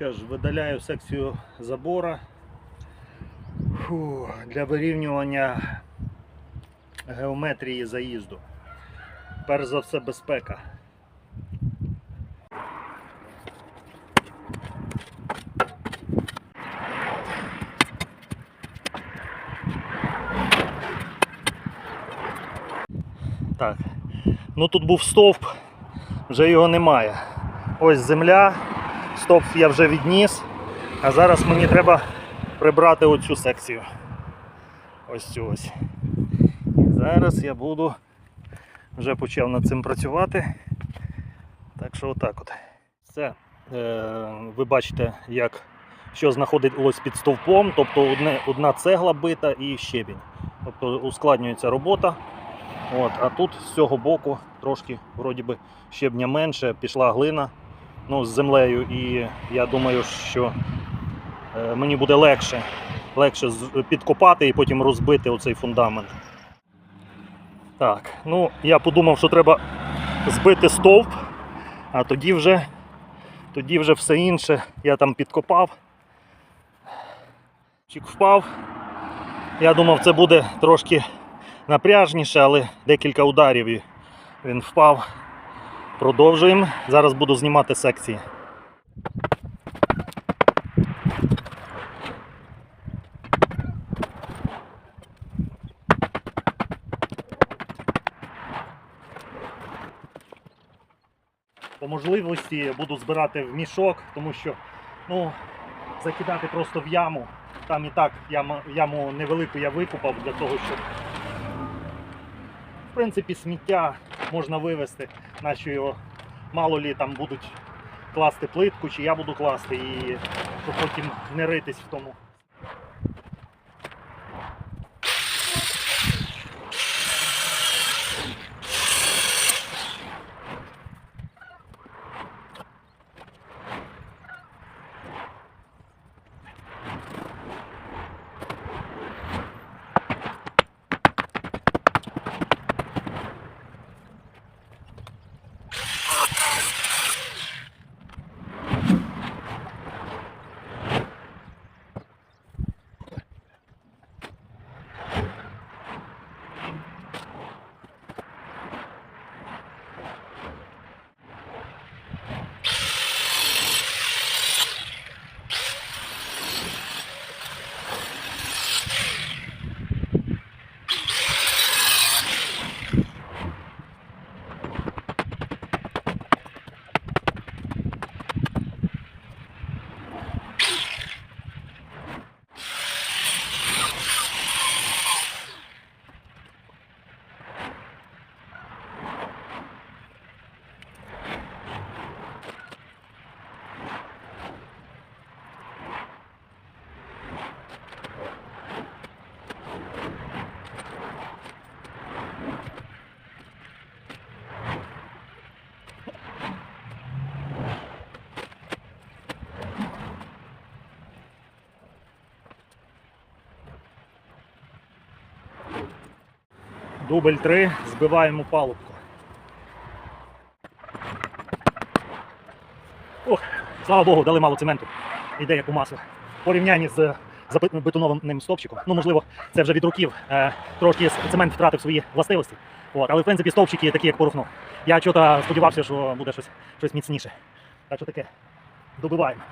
Ж, видаляю секцію забора Фу, для вирівнювання геометрії заїзду. Перш за все безпека. Так. Ну тут був стовп, вже його немає. Ось земля, стовп я вже відніс, а зараз мені треба прибрати оцю секцію. Ось цю ось. І зараз я буду вже почав над цим працювати. Так що отак от. Це е, ви бачите, як що знаходилось під стовпом, тобто одне, одна цегла бита і щебінь. Тобто ускладнюється робота. От, а тут з цього боку трошки вроді би щебня менше, пішла глина ну, з землею, і я думаю, що е, мені буде легше, легше підкопати і потім розбити оцей фундамент. Так, ну я подумав, що треба збити стовп, а тоді вже, тоді вже все інше я там підкопав. Чик впав. Я думав, це буде трошки напряжніше, але декілька ударів і він впав. Продовжуємо. Зараз буду знімати секції. По можливості буду збирати в мішок, тому що ну, закидати просто в яму. Там і так яма, яму невелику я викупав для того, щоб в принципі, сміття можна вивезти, нащо його мало лі там будуть класти плитку, чи я буду класти, і щоб потім не ритись в тому. Дубль 3, збиваємо палубку. Ох, слава Богу, дали мало цементу. Іде як у масло. В порівнянні з бетонованим стовпчиком. Ну, можливо, це вже від років е, трошки цемент втратив свої властивості. От, але в принципі стовпчики такі, як порухнув. Я чого сподівався, що буде щось, щось міцніше. Так що таке. Добиваємо.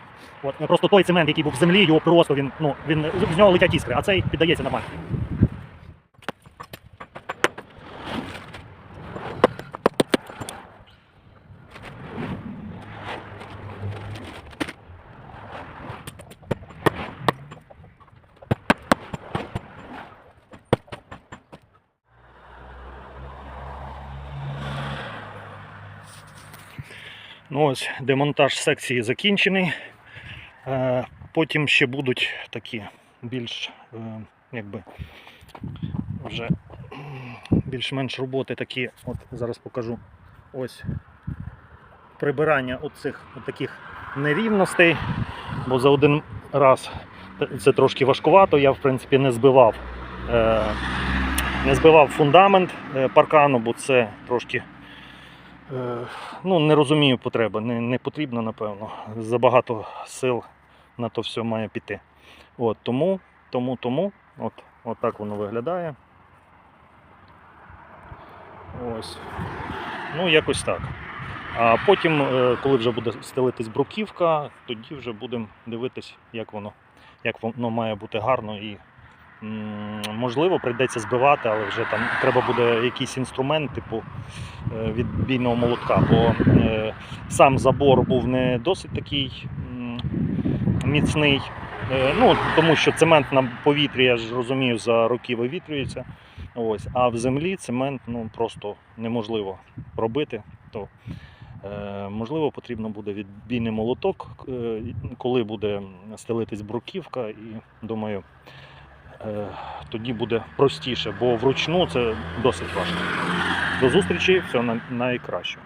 От, просто той цемент, який був в землі, його просто він, ну, він, з нього летять іскри, а цей піддається нормально. Ну ось демонтаж секції закінчений. Е, Потім ще будуть такі більш е, якби вже більш-менш роботи такі, от зараз покажу. Ось прибирання оцих таких нерівностей, бо за один раз це трошки важкувато, я в принципі не збивав. Е, не збивав фундамент паркану, бо це трошки ну, не розумію потреби, не, не потрібно, напевно. Забагато сил на то все має піти. От, тому, тому, тому, от, от так воно виглядає. Ось. Ну, якось так. А потім, е, коли вже буде стелитись бруківка, тоді вже будемо дивитись, як воно, як воно має бути гарно і можливо прийдеться збивати, але вже там треба буде якийсь інструмент, типу е, відбійного молотка. Бо е, сам забор був не досить такий міцний. Е, Ну, тому що цемент на повітрі, я ж розумію, за роки вивітрюється. Ось, а в землі цемент ну, просто неможливо пробити. То, е, можливо, потрібно буде відбійний молоток, е, коли буде стелитись бруківка, і думаю, тоді буде простіше, бо вручну це досить важко. До зустрічі, всього най- найкращого.